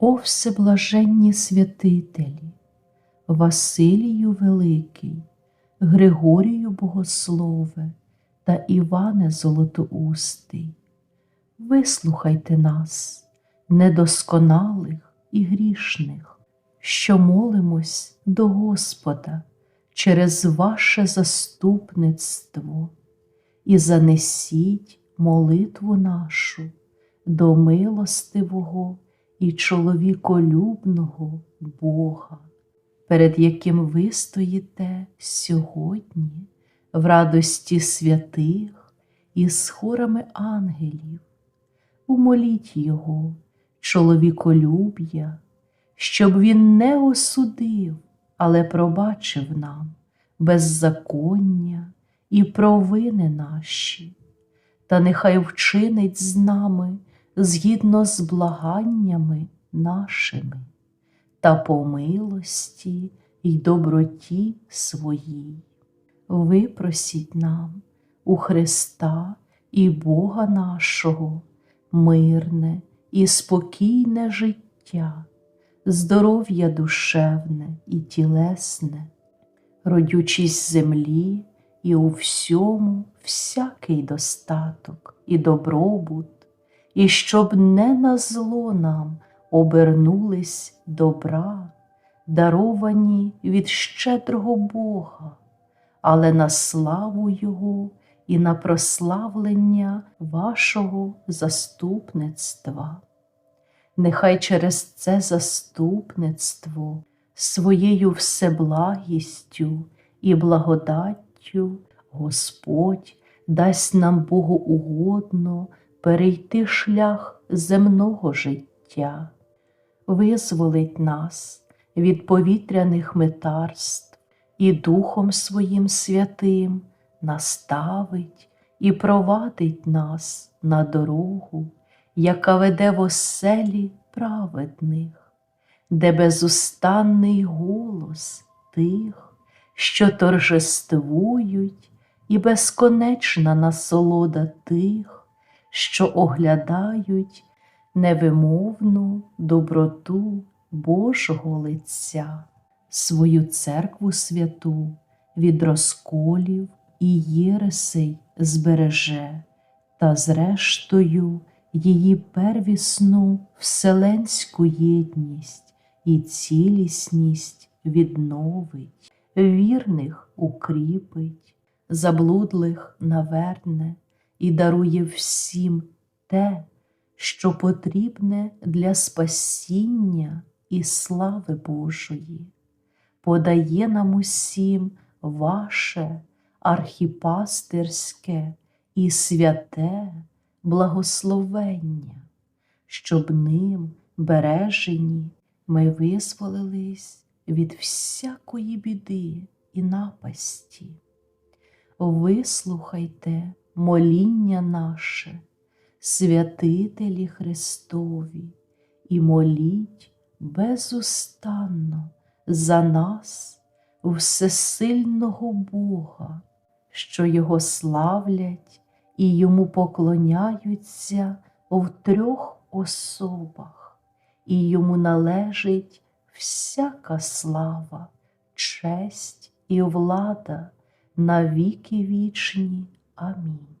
О всеблаженні святителі, Василію Великий, Григорію Богослове та Іване Золотоустий, вислухайте нас, недосконалих і грішних, що молимось до Господа через ваше заступництво. І занесіть молитву нашу до милостивого і чоловіколюбного Бога, перед яким ви стоїте сьогодні в радості святих і з хорами ангелів. Умоліть Його, чоловіколюб'я, щоб Він не осудив, але пробачив нам беззаконня і провини наші, та нехай вчинить з нами згідно з благаннями нашими, та по милості й доброті своїй. Випросіть нам у Христа і Бога нашого мирне і спокійне життя, здоров'я душевне і тілесне, родючість землі і у всьому всякий достаток і добробут, і щоб не на зло нам обернулись добра, даровані від щедрого Бога, але на славу Його і на прославлення вашого заступництва. Нехай через це заступництво своєю всеблагістю і благодаттю Господь дасть нам богоугодно перейти шлях земного життя, визволить нас від повітряних метарств і Духом Своїм святим наставить і провадить нас на дорогу, яка веде в оселі праведних, де безустанний голос тих, що торжествують, і безконечна насолода тих, що оглядають невимовну доброту Божого лиця, свою церкву святу від розколів і єресей збереже, та зрештою її первісну вселенську єдність і цілісність відновить, вірних укріпить, заблудлих наверне і дарує всім те, що потрібне для спасіння і слави Божої, подає нам усім ваше архіпастерське і святе благословення, щоб ним бережені ми визволились від всякої біди і напасті. Вислухайте моління наше, святителі Христові, і моліть безустанно за нас, всесильного Бога, що Його славлять і йому поклоняються в трьох особах, і йому належить всяка слава, честь і влада на віки вічні. a mim.